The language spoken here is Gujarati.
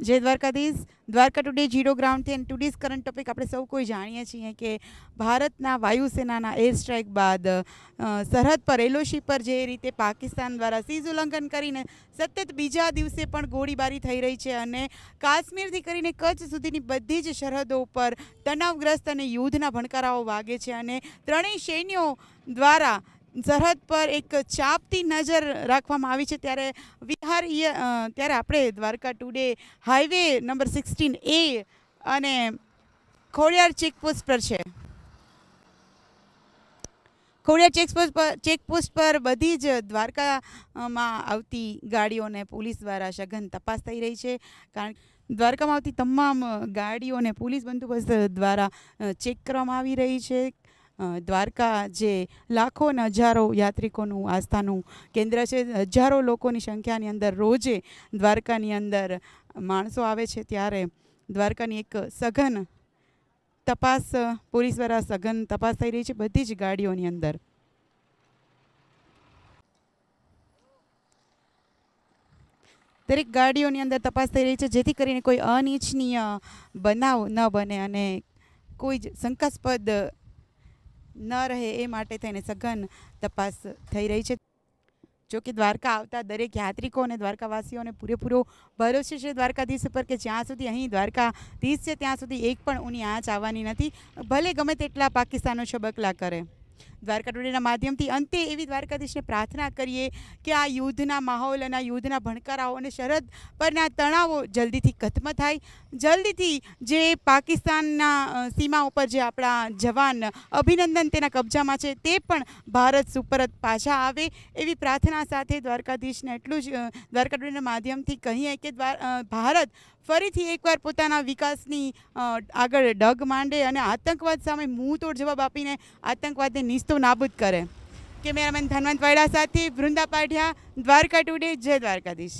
જય દ્વારકાધીશ. દ્વારકા ટુડે જીરો ગ્રાઉન્ડથી એન્ડ ટુડેઝ કરંટ ટોપિક આપણે સૌ કોઈ જાણીએ છીએ કે ભારતના વાયુસેનાના એર સ્ટ્રાઇક બાદ સરહદ પર એલોશી પર જે રીતે પાકિસ્તાન દ્વારા સીઝ ઉલ્લંઘન કરીને સતત બીજા દિવસે પણ ગોળીબારી થઈ રહી છે અને કાશ્મીરથી કરીને કચ્છ સુધીની બધી જ સરહદો ઉપર તણાવગ્રસ્ત અને યુદ્ધના ભણકારાઓ વાગે છે અને ત્રણેય સૈન્યો દ્વારા સરહદ પર એક ચાપતી નજર રાખવામાં આવી છે ત્યારે વિહાર ત્યારે આપણે Dwarka today highway number sixteen એ અને ખોડિયાર ચેકપોસ્ટ પર છે. ખોડિયાર ચેકપોસ્ટ પર ચેકપોસ્ટ પર બધી જ દ્વારકામાં આવતી ગાડીઓને પોલીસ દ્વારા સઘન તપાસ થઈ રહી છે. કારણ દ્વારકામાં આવતી તમામ ગાડીઓને પોલીસ બંદોબસ્ત દ્વારા ચેક કરવામાં આવી રહી છે. દ્વારકા જે લાખો અને હજારો યાત્રિકોનું આસ્થાનું કેન્દ્ર છે. હજારો લોકોની સંખ્યાની અંદર રોજે દ્વારકાની અંદર માણસો આવે છે ત્યારે દ્વારકાની એક સઘન તપાસ, પોલીસ દ્વારા સઘન તપાસ થઈ રહી છે બધી જ ગાડીઓની અંદર. દરેક ગાડીઓની અંદર તપાસ થઈ રહી છે. જેથી કરીને કોઈ અનિચ્છનીય બનાવ ન બને અને કોઈ જ શંકાસ્પદ ન રહે એ માટે થઈને સઘન તપાસ થઈ રહી છે. જો કે દ્વારકા આવતા દરેક યાત્રિકો અને દ્વારકાવાસીઓને પૂરેપૂરો ભરોસે છે દ્વારકાધીશ ઉપર કે જ્યાં સુધી અહીં દ્વારકાધીશ છે ત્યાં સુધી એક પણ ઊની આંચ આવવાની નથી. ભલે ગમે તેટલા પાકિસ્તાનો છબકલા કરે. દ્વારકા ટુડેના માધ્યમથી અંતે એવી દ્વારકાધીશને પ્રાર્થના કરીએ કે આ યુદ્ધના માહોલ અને યુદ્ધના ભણકારાઓ અને સરહદ પરના તણાવો જલ્દીથી ખત્મ થાય. જલ્દીથી જે પાકિસ્તાનના સીમા ઉપર જે આપણા જવાન અભિનંદન તેના કબજામાં છે તે પણ ભારત સુપરત પાછા આવે. એવી પ્રાર્થના સાથે દ્વારકાધીશને એટલું જ દ્વારકા ટુડેના માધ્યમથી કહીએ કે ભારત ફરીથી એકવાર પોતાના વિકાસની આગળ ડગ માંડે અને આતંકવાદ સામે મુંહતોડ જવાબ આપીને આતંકવાદને નિસ્તો નાબૂદ કરે. કેમેરામેન ધનવંત વાયડા સાથે વૃંદા પાઢિયા, દ્વારકા ટુડે, જય દ્વારકાધીશ.